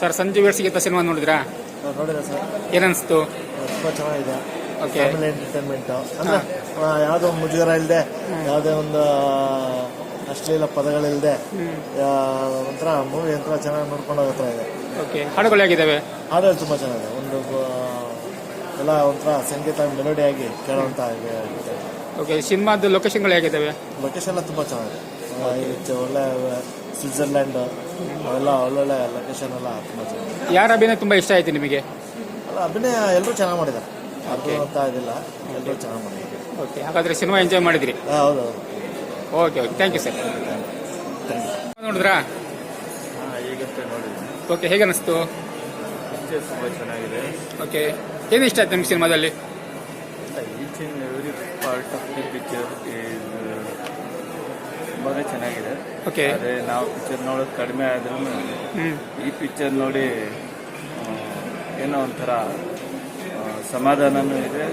Sir Sanju ವೇಡ್ಸಿಗೆ cinema ನೋಡಿದ್ರಾ? ನೋಡಿದೆ sir. ಏನನ್ಸ್ತು? ತುಂಬ ಚೆನ್ನಾಗಿದೆ. ಓಕೆ. Family entertainment. ಅಂದ್ರೆ ಆ, ಯಾವುದೋ ಮುಜುಗರ ಇಲ್ಲದೆ ಯಾವುದೇ ಒಂದು ಅಶ್ಲೀಲ ಪದಗಳಿಲ್ಲದೆ ಒಂಥರ ಮೂವಿ ಒಂಥರ ಚೆನ್ನಾಗಿ ನೋಡ್ಕೊಂಡು ಹೋಗ್ತಾ ಥರ ಇದೆ. ಓಕೆ. ಹಾಡುಗಳು ಹೇಗಿದ್ದಾವೆ ಹಾಡುಗಳು ತುಂಬಾ ಚೆನ್ನಾಗಿದೆ. ಒಂದು ಆ, ಎಲ್ಲ ಒಂಥರ ಸಂಗೀತ ಮೆಲೋಡಿ ಆಗಿ ಕೇಳುವಂಥ ಓಕೆ ಸಿನಿಮಾದ ಲೊಕೇಶನ್ಗಳು ಹೇಗಿದ್ದಾವೆ ಲೊಕೇಶನ್ ಎಲ್ಲ ತುಂಬ ಚೆನ್ನಾಗಿದೆ. ಒಳ್ಳೆ ಸ್ವಿಟ್ಜರ್ಲ್ಯಾಂಡ್ ಅವೆಲ್ಲ ಒಳ್ಳೊಳ್ಳೆ ಲೊಕೇಶನ್ ಎಲ್ಲ ತುಂಬ ಚೆನ್ನಾಗಿದೆ. ಯಾರ ಅಭಿನಯ ತುಂಬ ಇಷ್ಟ ಆಯ್ತು ನಿಮಗೆ? ಅಲ್ಲ ಅಭಿನಯ ಎಲ್ಲರೂ ಚೆನ್ನಾಗಿ ಮಾಡಿದ್ದಾರೆ. ಅದು ಅಂತ ಇದಿಲ್ಲ. ಎಲ್ಲರೂ ಚೆನ್ನಾಗಿ ಮಾಡಿದ್ದಾರೆ. ಓಕೆ ಹಾಗಾದ್ರೆ ಸಿನಿಮಾ ಎಂಜಾಯ್ ಮಾಡಿದ್ರಿ? ಹೌದು ಹೌದು. Okay okay thank you sir ನೋಡಿದ್ರಾ? ಈಗಷ್ಟೇ ನೋಡಿದ್ರಿ ಓಕೆ ಹೇಗೆ ಅನಿಸ್ತು ತುಂಬ ಚೆನ್ನಾಗಿದೆ. ಓಕೆ ಏನು ಇಷ್ಟ ಆಯ್ತು ನಿಮ್ಗೆ ಸಿನಿಮಾದಲ್ಲಿ? Each and every part of the picture is ತುಂಬಾ ಚೆನ್ನಾಗಿದೆ. ಓಕೆ ಅದೇ ನಾವು ಪಿಕ್ಚರ್ ನೋಡೋದು ಕಡಿಮೆ ಆದ್ರೂ ಈ ಪಿಕ್ಚರ್ ನೋಡಿ ಆ, ಏನೋ ಒಂಥರ ಆ, ಸಮಾಧಾನನೂ ಇದೆ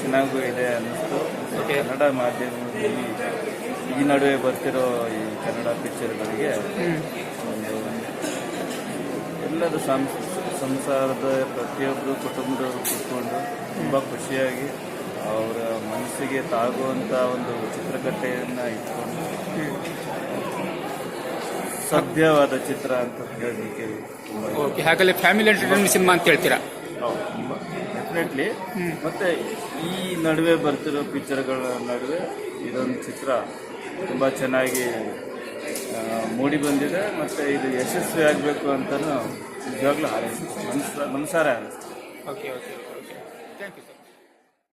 ಚೆನ್ನಾಗೂ ಇದೆ ಅನ್ನಿಸ್ತು. Okay. ಕನ್ನಡ ಮಾಧ್ಯಮದಲ್ಲಿ ಈ ನಡುವೆ ಬರ್ತಿರೋ ಈ ಕನ್ನಡ ಪಿಕ್ಚರ್ಗಳಿಗೆ ಒಂದು ಎಲ್ಲರೂ ಸಂ ಸಂಸಾರದ ಪ್ರತಿಯೊಬ್ಬರು ಕುಟುಂಬದವರು ಕೂತ್ಕೊಂಡು ತುಂಬ ಖುಷಿಯಾಗಿ ಅವರ ಮನಸ್ಸಿಗೆ ತಾಗುವಂಥ ಒಂದು ಚಿತ್ರಕಥೆಯನ್ನು ಇಟ್ಕೊಂಡು ಸಭ್ಯವಾದ ಚಿತ್ರ ಅಂತ ಹೇಳಲಿಕ್ಕೆ ಓಕೆ ಹಾಗಾದ್ರೆ ಫ್ಯಾಮಿಲಿ ಎಂಟರ್ಟೈನ್ಮೆಂಟ್ ಸಿನಿಮಾ ಅಂತ ಹೇಳ್ತೀರಾ? ತುಂಬ. ಡೆಫಿನೆಟ್ಲಿ. ಮತ್ತೆ ಈ ನಡುವೆ ಬರ್ತಿರೋ ಪಿಕ್ಚರ್ಗಳ ನಡುವೆ ಇದೊಂದು ಚಿತ್ರ ತುಂಬ ಚೆನ್ನಾಗಿ ಮೂಡಿ ಬಂದಿದೆ. ಮತ್ತೆ ಇದು ಯಶಸ್ವಿ ಆಗಬೇಕು ಅಂತಲೂ ನಿಜವಾಗ್ಲೂ ಹಾರೈಸಿ okay okay okay thank you sir